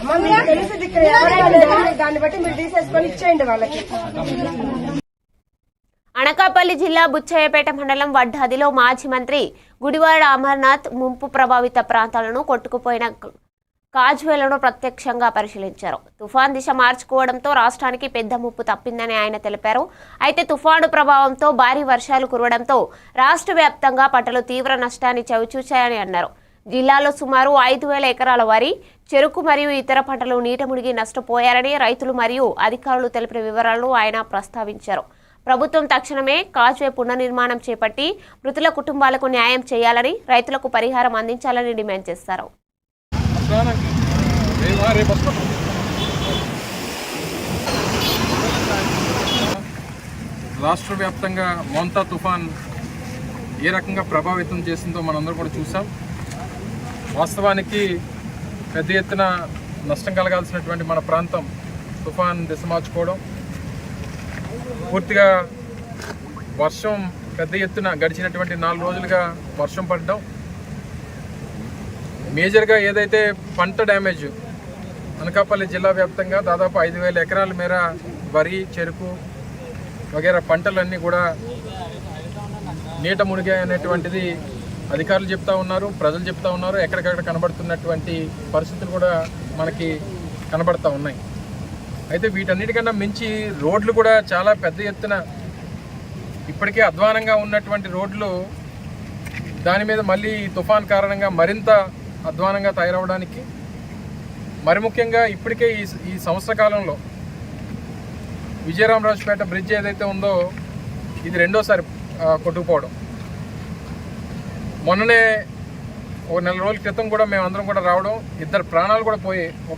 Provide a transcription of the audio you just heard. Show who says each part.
Speaker 1: అమ్మ మీకు ఇక్కడ ఎవరైనా దాన్ని బట్టి మీరు తీసేసుకొని ఇచ్చేయండి వాళ్ళకి.
Speaker 2: అనకాపల్లి జిల్లా బుచ్చయ్యపేట మండలం వడ్డాదిలో మాజీ మంత్రి గుడివాడ అమర్నాథ్ ముంపు ప్రభావిత ప్రాంతాలను కొట్టుకుపోయిన కాజ్వేలను ప్రత్యక్షంగా పరిశీలించారు. తుఫాన్ దిశ మార్చుకోవడంతో రాష్ట్రానికి పెద్ద ముప్పు తప్పిందని ఆయన తెలిపారు. అయితే తుఫాను ప్రభావంతో భారీ వర్షాలు కురవడంతో రాష్ట్ర వ్యాప్తంగా పంటలు తీవ్ర నష్టాన్ని చవిచూశాయని అన్నారు. జిల్లాలో సుమారు ఐదు వేల ఎకరాల వరి చెరుకు మరియు ఇతర పంటలు నీట మునిగి నష్టపోయారని రైతులు మరియు అధికారులు తెలిపిన వివరాలను ఆయన ప్రస్తావించారు. ప్రభుత్వం తక్షణమే కాజ్వే పునర్నిర్మాణం చేపట్టి మృతుల కుటుంబాలకు న్యాయం చేయాలని రైతులకు పరిహారం అందించాలని డిమాండ్ చేశారు.
Speaker 3: రాష్ట్ర వ్యాప్తంగా మోంతా తుఫాన్ ఏ రకంగా ప్రభావితం చేసిందో మనందరం కూడా చూసాం. వాస్తవానికి పెద్ద ఎత్తున నష్టం కలగాల్సినటువంటి మన ప్రాంతం తుఫాన్ దిశ మార్చుకోవడం పూర్తిగా వర్షం పెద్ద ఎత్తున గడిచినటువంటి నాలుగు రోజులుగా వర్షం పడడం మేజర్గా ఏదైతే పంట డ్యామేజ్ అనకాపల్లి జిల్లా వ్యాప్తంగా దాదాపు ఐదు వేల ఎకరాల మేర వరి చెరుకు వగేరా పంటలన్నీ కూడా నీట మునిగాయనేటువంటిది అధికారులు చెప్తా ఉన్నారు ప్రజలు చెప్తా ఉన్నారు ఎక్కడికక్కడ కనబడుతున్నటువంటి పరిస్థితులు కూడా మనకి కనబడతా ఉన్నాయి. అయితే వీటన్నిటికన్నా మించి రోడ్లు కూడా చాలా పెద్ద ఎత్తున ఇప్పటికే అధ్వానంగా ఉన్నటువంటి రోడ్లు దాని మీద మళ్ళీ ఈ తుఫాన్ కారణంగా మరింత అధ్వానంగా తయారవడానికి మరి ముఖ్యంగా ఇప్పటికే ఈ ఈ సంవత్సర కాలంలో విజయరామరాజుపేట బ్రిడ్జ్ ఏదైతే ఉందో ఇది రెండోసారి కొట్టుకుపోవడం. మొన్ననే ఒక నెల రోజుల క్రితం కూడా మేము అందరం కూడా రావడం ఇద్దరు ప్రాణాలు కూడా పోయి